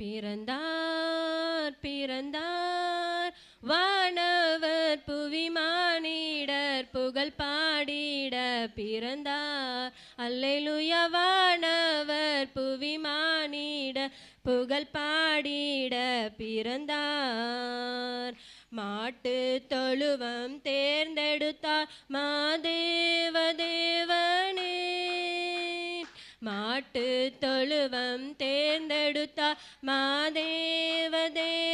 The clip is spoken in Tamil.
பிறந்தார் பிறந்தார். வானவர் புவிமானிடர் புகழ் பாடிட பிறந்தார். அல்லைலுய வானவர் புவிமானிடர் புகழ் பாடிட பிறந்தார். மாட்டு தொழுவம் தேர்ந்தெடுத்தார் மாதே மாட்டு தொழுவம் தேர்ந்தெடுத்தார். மாதேவதே